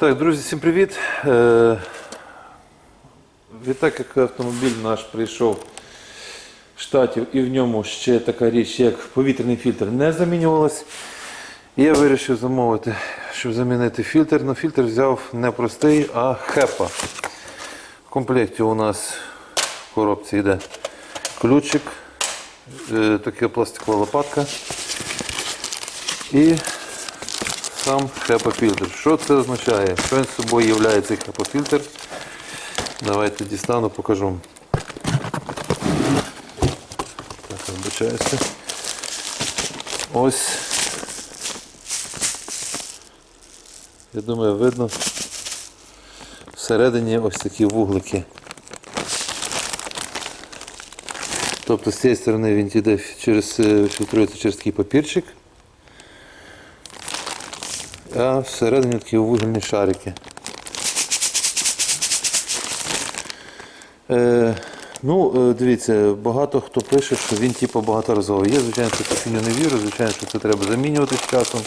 Так, друзі, всім привіт. Е, Відтак як автомобіль наш прийшов з штатів і в ньому ще така річ, як повітряний фільтр, не замінювалась. Я вирішив замовити, щоб замінити фільтр. Ну, фільтр взяв не простий, а хепа. В комплекті у нас в коробці йде ключик, е, така пластикова лопатка і сам хепа-фільтр. Що це означає? Що він собою є цей хепа-фільтр? Давайте дістану, покажу. Так, вибачаюся. Ось. Я думаю, видно. Всередині ось такі вуглики. Тобто з цієї сторони він йде через, е, фільтрується через такий папірчик. А всередині такі вугільні шарики. Е, ну, е, дивіться, багато хто пише, що він типу багаторазовий. Я, звичайно, таку фігню не вірю, звичайно, що це треба замінювати з часом.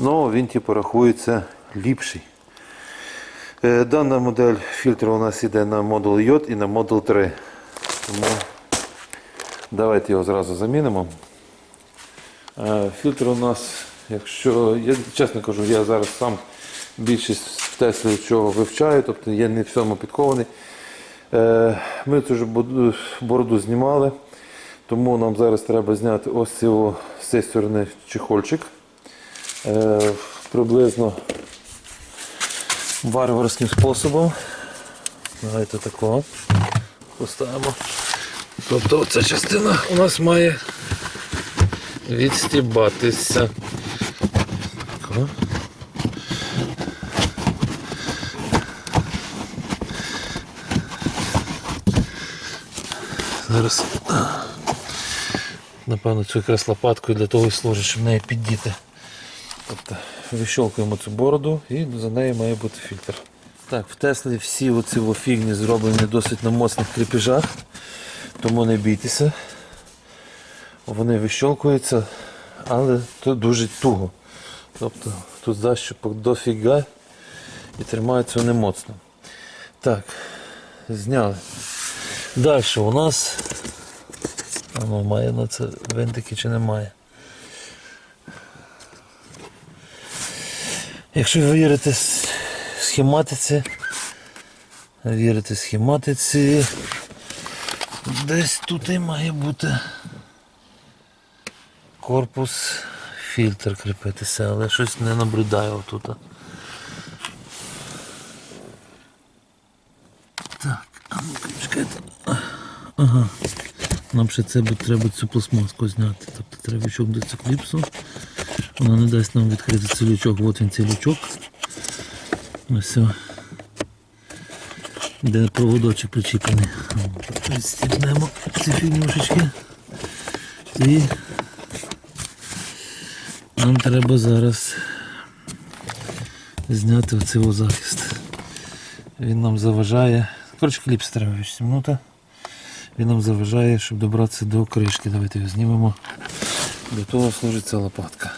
Але він типу рахується ліпший. Е, дана модель фільтру у нас йде на модул йод і на модул 3. Тому давайте його зразу замінимо. Е, Фільтр у нас, якщо, я чесно кажу, я зараз сам більшість Теслі чого вивчаю, тобто я не всьому підкований. Е, Ми цю ж бороду знімали, тому нам зараз треба зняти ось цього, сторони чехольчик. Е, Приблизно варварським способом. Давайте такого поставимо. Тобто ця частина у нас має відстібатися. Тако. Зараз напевно цю якраз лопаткою для того і служить, щоб неї піддіти. Тобто вищолкуємо цю бороду і за нею має бути фільтр. Так, в Теслі всі оці фігні зроблені досить на моцних кріпежах, тому не бійтеся. Вони вищолкуються, але то дуже туго. Тобто тут защіпок дофіга і тримаються вони моцно. Так, зняли. Далі у нас воно має на це винтики чи немає. Якщо ви вірите схематиці, вірите схематиці, десь тут і має бути корпус, фільтр кріпитися, але щось не наблюдаю тут. Так, а ну-ка, чекайте. Ага. Нам ще це бу- треба цю пластмаску зняти. Тобто треба лючок до цього. Вона не дасть нам відкрити цей лючок. От він цей лючок. Ось. Де проводочок причіплений. Відстібнемо ці фігнюшечки. І нам треба зараз зняти оцей захист. Він нам заважає. Коротше, кліпс треба відстібнути. Він нам заважає, щоб добратися до кришки. Давайте його знімемо. Для того служить ця лопатка.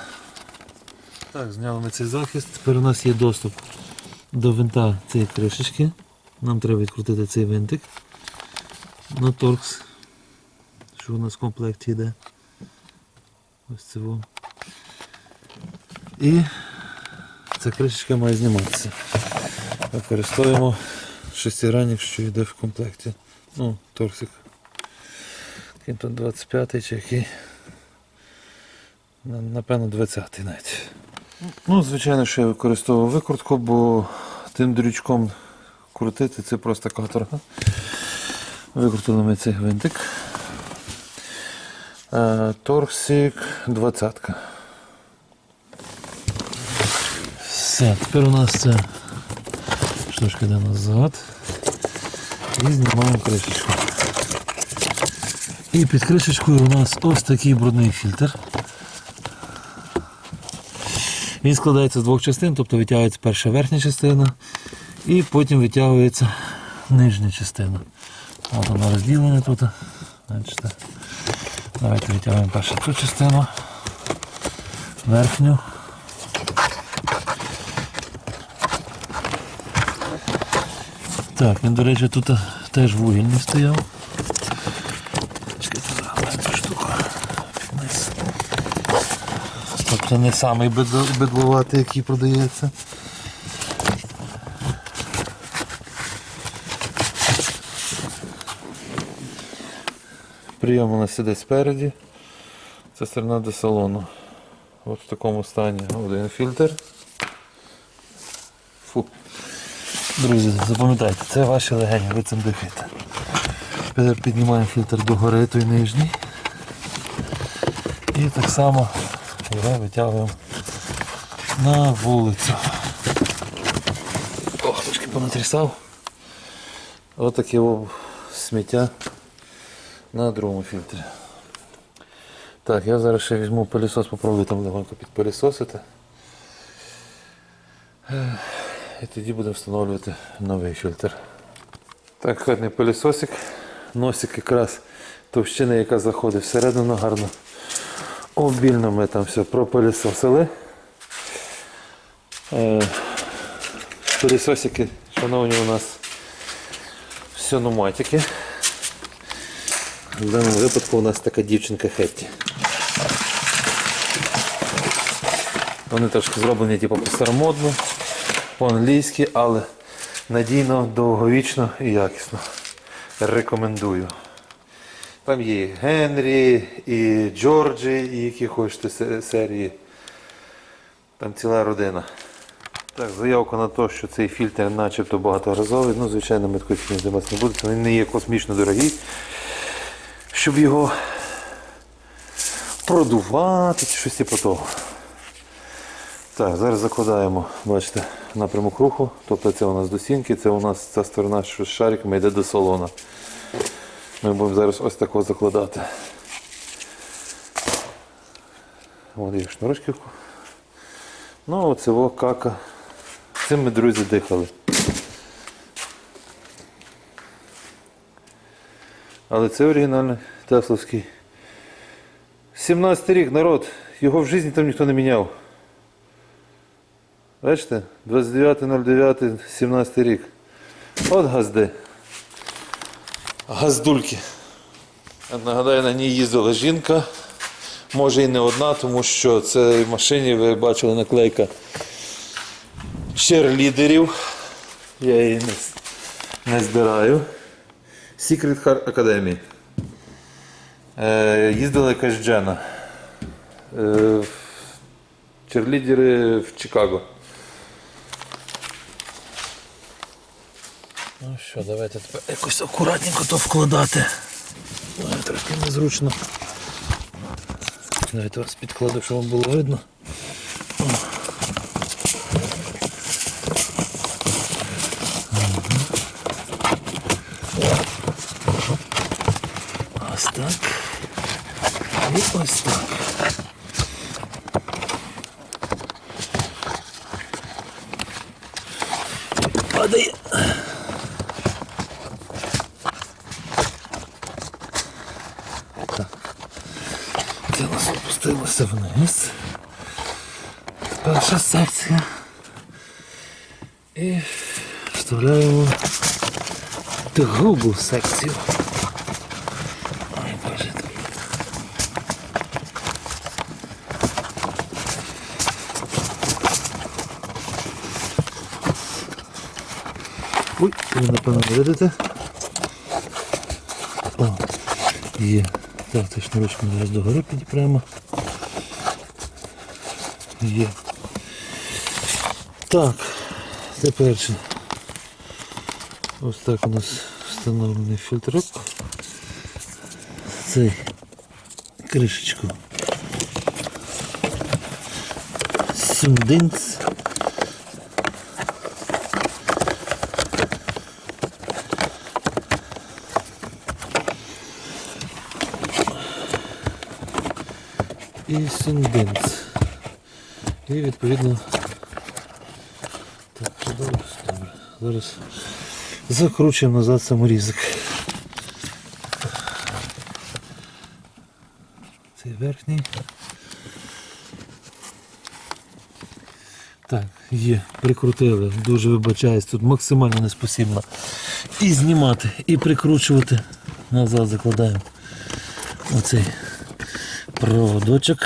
Так, зняли ми цей захист. Тепер у нас є доступ до винта цієї кришечки. Нам треба відкрутити цей винтик на торкс, що у нас в комплекті йде. Ось це. І ця кришечка має зніматися. Використовуємо шестигранник, що йде в комплекті. Ну, торксик. Який тут 25 чи який. Напевно 20 навіть. Ну, звичайно, що я використовував викрутку, бо тим дрючком крутити це просто каторга. Викрутили ми цей гвинтик. Е, Торксик 20. Все, тепер у нас це штучка йде назад. І знімаємо кришечку. І під кришечкою у нас ось такий брудний фільтр. Він складається з двох частин, тобто витягується перша верхня частина і потім витягується нижня частина. От воно розділене тут. Бачите. Давайте витягуємо першу цю частину, верхню. Так, він, до речі, тут теж вугільний стояв. Чекайте, цю штуку. Тобто не самий бедло- бедловатий, який продається. Прийом у нас іде спереді. Це сторона до салону. От в такому стані один фільтр. Фу. Друзі, запам'ятайте, це ваші легені, ви цим дихаєте. Тепер піднімаємо фільтр догори, той нижній. І так само його витягуємо на вулицю. Ох, трошки понатрісав. Ось таке сміття на другому фільтрі. Так, я зараз ще візьму пилісос, попробую там легонько підпилісосити. І тоді будемо встановлювати новий фільтр. Так, хатний пилісосик. Носик якраз товщина, яка заходить всередину гарно. Обільно ми там все пропилісосили. Е, Пилісосики, шановні, у нас синоматики. В даному випадку у нас така дівчинка Хетті. Вони трошки зроблені типу, по-старомодну, по-англійськи, але надійно, довговічно і якісно. Рекомендую. Там є Генрі, і Джорджі, і які хочете се- серії. Там ціла родина. Так, заявка на те, що цей фільтр начебто багаторазовий. Ну, звичайно, ми такої фільм здавати не будемо. Він не є космічно дорогий. Щоб його продувати чи щось типу того. Так, зараз закладаємо, бачите, напрямок руху. Тобто це у нас до сінки, це у нас ця сторона, що з шариками йде до салона. Ми будемо зараз ось такого закладати. Ось є шнурочки. Ну, оце во кака. Цим ми, друзі, дихали. Але це оригінальний Тесловський. 17 рік, народ. Його в житті там ніхто не міняв. Бачите? 29.09.17 рік. От газди. Газдульки. Нагадаю, на ній їздила жінка. Може і не одна, тому що це в машині ви бачили наклейка черлідерів. Я її не, не здираю. Secret Car Academy. Е, їздила якась Джена. Е, черлідери в Чикаго. Що, давайте тепер якось акуратненько то вкладати. Ой, трошки незручно. Навіть вас підкладу, щоб вам було видно. Ось так. І ось так. Падає. Це у нас опустилося вниз. Перша секція. І вставляємо другу секцію. Ой, боже. Ой, ви напевно видите. О, є. Так, шнурочку ми зараз догори підіпремо. Є. Так, тепер ще ось так у нас встановлений фільтрок. Цей кришечку. Сюндинц. і сюндинц. І відповідно. Так. Зараз закручуємо назад саморізик. Цей верхній. Так, Є, прикрутили. Дуже вибачаюсь, тут максимально неспосібно. І знімати, і прикручувати. Назад закладаємо оцей проводочок.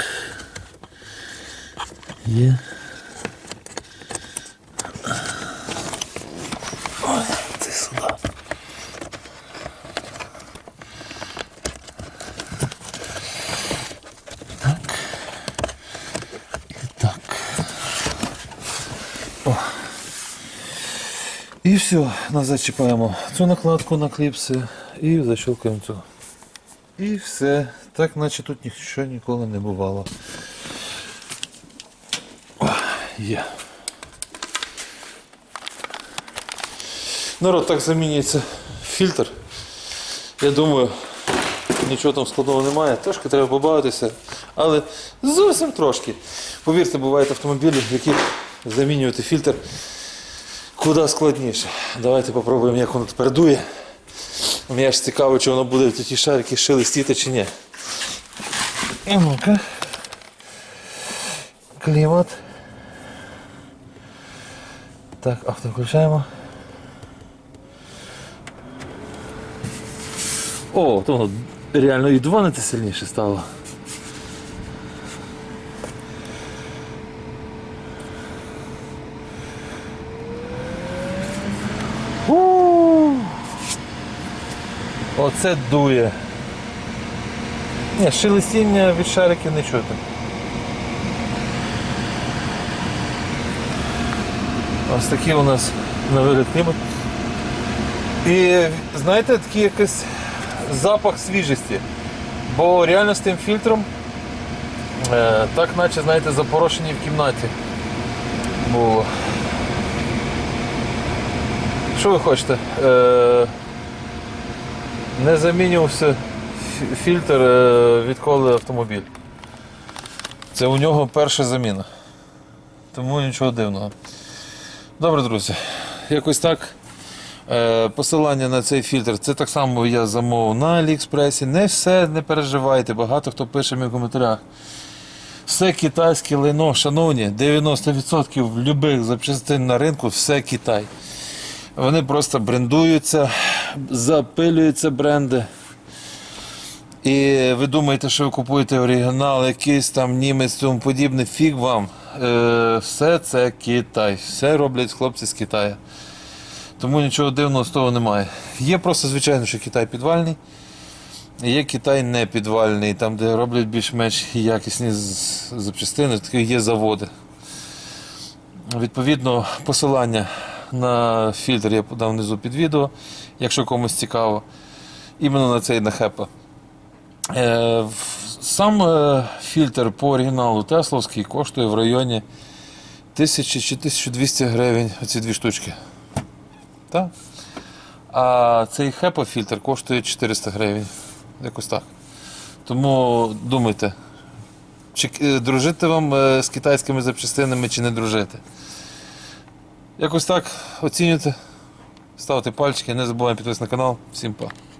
Є. Ой, це сюди. Так. І так. О. І все, назад чіпаємо цю накладку на кліпси і защелкуємо цю. І все. Так наче тут нічого ніколи не бувало. Є. Народ, так замінюється фільтр. Я думаю, нічого там складного немає. Трошки треба побавитися, але зовсім трошки. Повірте, бувають автомобілі, в яких замінювати фільтр куди складніше. Давайте попробуємо, як воно тепер дує. Мені ж цікаво, чи воно буде ті шарики шелестіти чи ні. І ну-ка. Клімат. Так, авто включаємо. О, то воно реально і дзвонити сильніше стало. Оце дує. Ні, шелестіння від шариків не чути. Ось такий у нас на вигляд клімат. І знаєте, такий якийсь запах свіжості. Бо реально з тим фільтром е, так наче, знаєте, запорошені в кімнаті було. Що ви хочете? Е, не замінювався фільтр е, відколи автомобіль. Це у нього перша заміна. Тому нічого дивного. Добре, друзі. Якось так. Е, Посилання на цей фільтр. Це так само я замовив на Аліекспресі. Не все, не переживайте. Багато хто пише мені в коментарях. Все китайське лайно, шановні, 90% любих запчастин на ринку все Китай. Вони просто брендуються, запилюються бренди. І ви думаєте, що ви купуєте оригінал, якийсь там німець, тому подібне, фіг вам. Е, все це Китай. Все роблять хлопці з Китаю. Тому нічого дивного з того немає. Є просто, звичайно, що Китай підвальний. Є Китай не підвальний, там, де роблять більш-менш якісні запчастини, такі є заводи. Відповідно, посилання на фільтр я подав внизу під відео, якщо комусь цікаво. Іменно на цей на хепа. Сам е, фільтр по оригіналу Тесловський коштує в районі 1000 чи 1200 гривень оці дві штучки. Так? А цей HEPA фільтр коштує 400 гривень. Якось так. Тому думайте, чи е, дружити вам е, з китайськими запчастинами, чи не дружити. Якось так оцінюйте, ставте пальчики, не забуваємо підписатися на канал. Всім па.